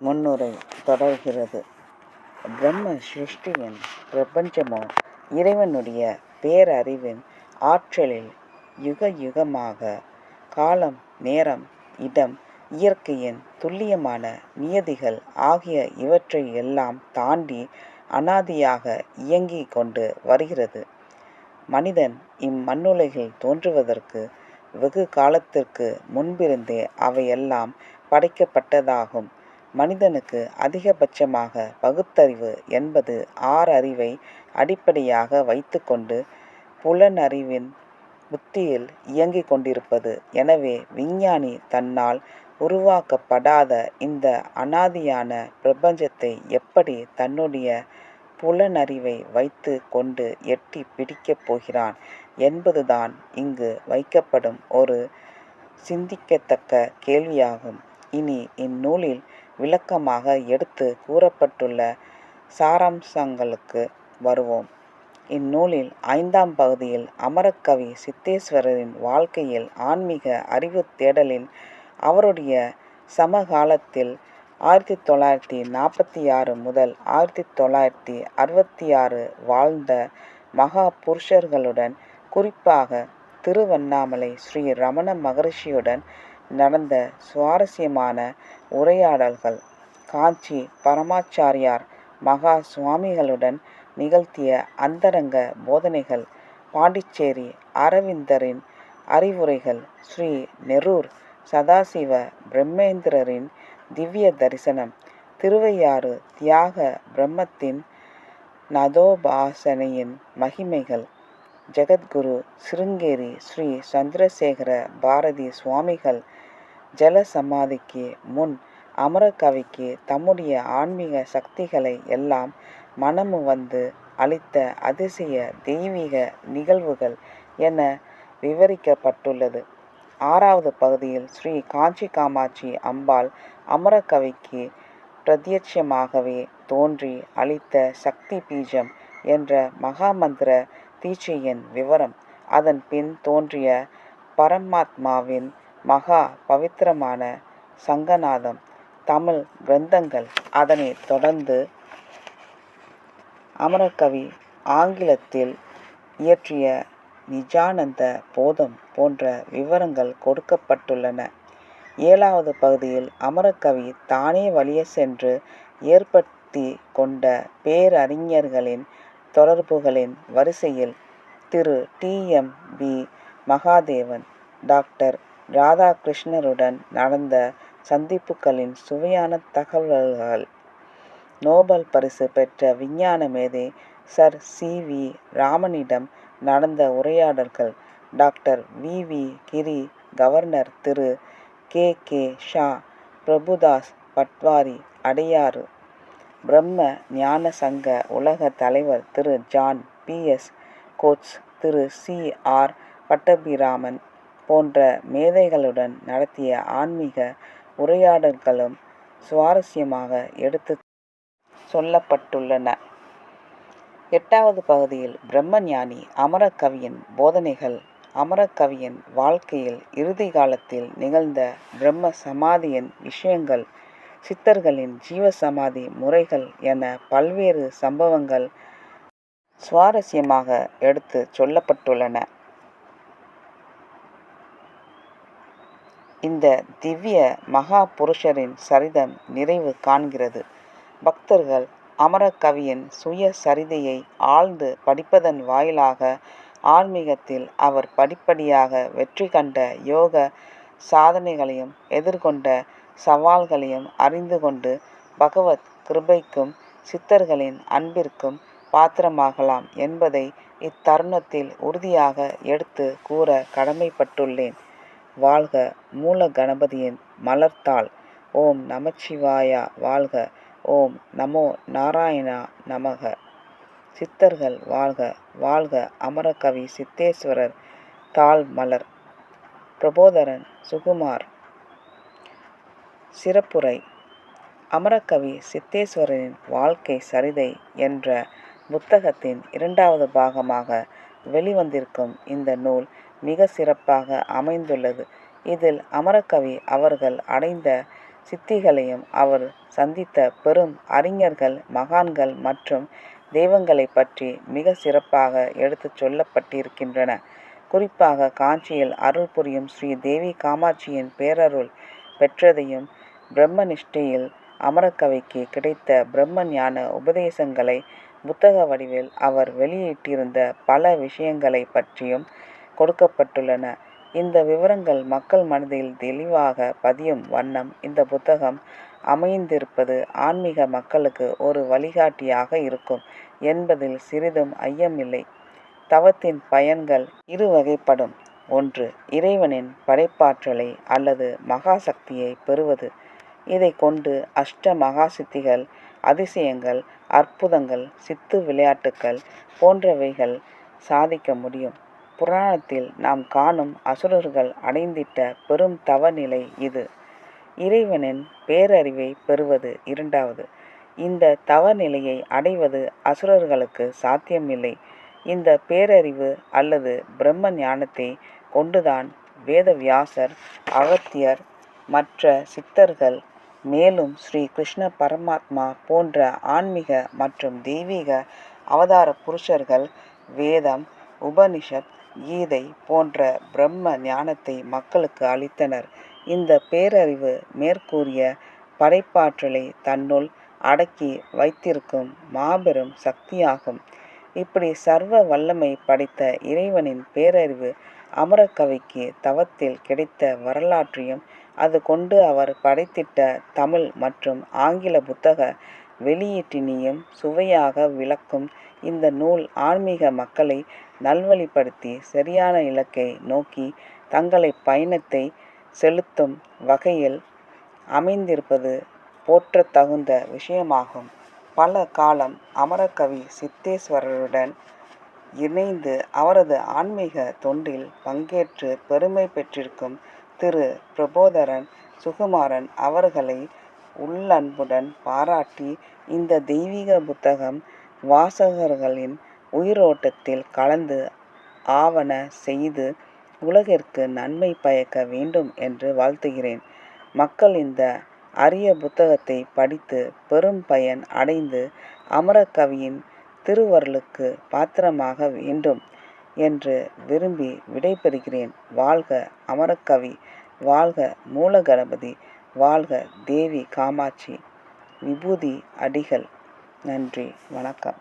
முன்னுரை தொடர்கிறது. பிரம்ம சிருஷ்டியின் பிரபஞ்சமோ இறைவனுடைய பேரறிவின் ஆற்றலில் யுக யுகமாக காலம் நேரம் இடம் இயற்கையின் துல்லியமான நியதிகள் ஆகிய இவற்றை எல்லாம் தாண்டி அனாதியாக இயங்கிக் கொண்டு வருகிறது. மனிதன் இம்மண்ணுலகில் தோன்றுவதற்கு வெகு காலத்திற்கு முன்பிருந்தே அவையெல்லாம் படைக்கப்பட்டதாகும். மனிதனுக்கு அதிகபட்சமாக பகுத்தறிவு என்பது ஆறறிவை அடிப்படையாக வைத்துக்கொண்டு புலனறிவின் புத்தியில் இயங்கிக் கொண்டிருப்பது. எனவே விஞ்ஞானி தன்னால் உருவாக்கப்படாத இந்த அனாதியான பிரபஞ்சத்தை எப்படி தன்னுடைய புலனறிவை வைத்து கொண்டு எட்டிப் பிடிக்கப் போகிறான் என்பதுதான் இங்கு வைக்கப்படும் ஒரு சிந்திக்கத்தக்க கேள்வியாகும். இனி இந்நூலில் விளக்கமாக எடுத்து கூறப்பட்டுள்ள சாராம்சங்களுக்கு வருவோம். இந்நூலில் ஐந்தாம் பகுதியில் அமரக்கவி சித்தேஸ்வரரின் வாழ்க்கையில் ஆன்மீக அறிவு தேடலில் அவருடைய சமகாலத்தில் ஆயிரத்தி தொள்ளாயிரத்தி நாற்பத்தி ஆறு முதல் ஆயிரத்தி தொள்ளாயிரத்தி அறுபத்தி ஆறு வாழ்ந்த மகா புருஷர்களுடன் குறிப்பாக திருவண்ணாமலை ஸ்ரீ ரமண மகரிஷியுடன் நடந்த சுவாரஸ்யமான உரையாடல்கள். காஞ்சி பரமாச்சாரியார் மகா சுவாமிகளுடன் நிகழ்த்திய அந்தரங்க போதனைகள் பாண்டிச்சேரி அரவிந்தரின் அறிவுரைகள் ஸ்ரீ நெரூர் சதாசிவ பிரம்மேந்திரரின் திவ்ய தரிசனம் திருவையாறு தியாக பிரம்மத்தின் நதோபாசனையின் மகிமைகள் ஜெகத்குரு சிருங்கேரி ஸ்ரீ சந்திரசேகர பாரதி சுவாமிகள் ஜலசமாதிக்கு முன் அமரகவிக்கு தம்முடைய ஆன்மீக சக்திகளை எல்லாம் மனமுவந்து அளித்த அதிசய தெய்வீக நிகழ்வுகள் என விவரிக்கப்பட்டுள்ளது. ஆறாவது பகுதியில் ஸ்ரீ காஞ்சி காமாட்சி அம்பாள் அமரகவிக்கு பிரத்யட்சமாகவே தோன்றி அளித்த சக்தி பீஜம் என்ற மகாமந்திர தீட்சையின் விவரம் அதன் பின் தோன்றிய பரமாத்மாவின் மகா பவித்திரமான சங்கநாதம் தமிழ் கிரந்தங்கள் அதனைத் தொடர்ந்து அமரகவி ஆங்கிலத்தில் இயற்றிய நிஜானந்த போதம் போன்ற விவரங்கள் கொடுக்கப்பட்டுள்ளன. ஏழாவது பகுதியில் அமரகவி தானே வழியே சென்று ஏற்படுத்தி கொண்ட பேரறிஞர்களின் தொடர்புகளின் வரிசையில் திரு. T. M. P. Mahadevan doctor ராதாகிருஷ்ணருடன் நடந்த சந்திப்புகளின் சுவையான தகவல்கள் நோபல் பரிசு பெற்ற விஞ்ஞான மேதை சர் சி. வி. ராமனிடம் நடந்த உரையாடல்கள் doctor V. V. Giri governor திரு. கே. கே. ஷா பிரபுதாஸ் பட்வாரி அடையாறு பிரம்ம ஞான சங்க உலக தலைவர் திரு. John B. எஸ். கோட்ஸ் திரு. சி. ஆர். பட்டபிராமன் போன்ற மேதைகளுடன் நடத்திய ஆன்மீக உரையாடல்களும் சுவாரஸ்யமாக எடுத்து சொல்லப்பட்டுள்ளன. எட்டாவது பகுதியில் பிரம்மஞானி அமரகவியின் போதனைகள் அமரக்கவியின் வாழ்க்கையில் இறுதி காலத்தில் நிகழ்ந்த பிரம்ம சமாதியின் விஷயங்கள் சித்தர்களின் ஜீவசமாதி முறைகள் என பல்வேறு சம்பவங்கள் சுவாரஸ்யமாக எடுத்துச் சொல்லப்பட்டுள்ளன. இந்த திவ்ய மகா புருஷரின் சரிதம் நிறைவு காண்கிறது. பக்தர்கள் அமரகவியின் சுய சரிதையை ஆழ்ந்து படிப்பதன் வாயிலாக ஆன்மீகத்தில் அவர் படிப்படியாக வெற்றி கண்ட யோக சாதனைகளையும் எதிர்கொண்ட சவால்களையும் அறிந்து கொண்டு பகவத் கிருபைக்கும் சித்தர்களின் அன்பிற்கும் பாத்திரமாகலாம் என்பதை இத்தருணத்தில் உறுதியாக எடுத்து கூற கடமைப்பட்டுள்ளேன். வாழ்க மூல கணபதியின் மலர்த்தாள்! ஓம் நமச்சிவாயா வாழ்க. ஓம் நமோ நாராயணா நமக. சித்தர்கள் வாழ்க. வாழ்க அமரகவி சித்தேஸ்வரர் தாள் மலர்! பிரபோதரன் சுகுமார். சிறப்புரை. அமரகவி சித்தேஸ்வரரின் வாழ்க்கை சரிதை என்ற புத்தகத்தின் இரண்டாவது பாகமாக வெளிவந்திருக்கும் இந்த நூல் மிக சிறப்பாக அமைந்துள்ளது. இதில் அமரகவி அவர்கள் அடைந்த சித்திகளையும் அவர் சந்தித்த பெரும் அறிஞர்கள் மகான்கள் மற்றும் தெய்வங்களை பற்றி மிக சிறப்பாக எடுத்துச் சொல்லப்பட்டிருக்கின்றன குறிப்பாக காஞ்சியில் அருள் புரியும் ஸ்ரீ தேவி காமாட்சியின் பேரருள் பெற்றதையும் பிரம்மனிஷ்டையில் அமரகவிக்கு அமரக்கவிக்கு கிடைத்த பிரம்ம ஞான உபதேசங்களை புத்தக வடிவில் அவர் வெளியிட்டிருந்த பல விஷயங்களை பற்றியும் கொடுக்கப்பட்டுள்ளன. இந்த விவரங்கள் மக்கள் மனதில் தெளிவாக பதியும் வண்ணம் இந்த புத்தகம் அமைந்திருப்பது ஆன்மீக மக்களுக்கு ஒரு வழிகாட்டியாக இருக்கும் என்பதில் சிறிதும் ஐயமில்லை. தவத்தின் பயன்கள் இரு வகைப்படும். ஒன்று இறைவனின் படைப்பாற்றலை அல்லது மகாசக்தியை பெறுவது. இதை கொண்டு அஷ்ட மகாசித்திகள் அதிசயங்கள் அற்புதங்கள் சித்து விளையாட்டுக்கள் போன்றவைகள் சாதிக்க முடியும். புராணத்தில் நாம் காணும் அசுரர்கள் அடைந்திட்ட பெரும் தவநிலை இது. இறைவனின் பேரறிவை பெறுவது இரண்டாவது. இந்த தவநிலையை அடைவது அசுரர்களுக்கு சாத்தியமில்லை. இந்த பேரறிவு அல்லது பிரம்ம ஞானத்தை கொண்டுதான் வேதவியாசர் அகத்தியர் மற்ற சித்தர்கள் மேலும் ஸ்ரீ கிருஷ்ண பரமாத்மா போன்ற ஆன்மீக மற்றும் தெய்வீக அவதார புருஷர்கள் வேதம் உபனிஷத் கீதை போன்ற பிரம்ம ஞானத்தை மக்களுக்கு அளித்தனர். இந்த பேரறிவு மேற்கூறிய படைப்பாற்றலை தன்னுள் அடக்கி வைத்திருக்கும் மாபெரும் சக்தியாகும். இப்படி சர்வ வல்லமை படைத்த இறைவனின் பேரறிவு அமரக்கவிக்கு தவத்தில் கிடைத்த வரலாற்றையும் அது கொண்டு அவர் படைத்திட்ட தமிழ் மற்றும் ஆங்கில புத்தக வெளியீட்டினையும் சுவையாக விளக்கும் இந்த நூல் ஆன்மீக மக்களை நல்வழிப்படுத்தி சரியான இலக்கை நோக்கி தங்களை பயணத்தை செலுத்தும் வகையில் அமைந்திருப்பது போற்றத்தகுந்த விஷயமாகும். பல காலம் அமரகவி சித்தேஸ்வரருடன் இணைந்து அவரது ஆன்மீக தொண்டில் பங்கேற்று பெருமை பெற்றிருக்கும் திரு பிரபோதரன் சுகுமாரன் அவர்களை உள்ளன்புடன் பாராட்டி இந்த தெய்வீக புத்தகம் வாசகர்களின் உயிரோட்டத்தில் கலந்து ஆவன செய்து உலகிற்கு நன்மை பயக்க வேண்டும் என்று வாழ்த்துகிறேன். மக்கள் இந்த அரிய புத்தகத்தை படித்து பெரும் பயன் அடைந்து அமரகவியின் திருவருளுக்கு பாத்திரமாக வேண்டும் என்று விரும்பி விடைபெறுகிறேன். வாழ்க அமரக்கவி வாழ்க மூலகணபதி வாழ்க தேவி காமாட்சி. விபூதி அடிகள். நன்றி. வணக்கம்.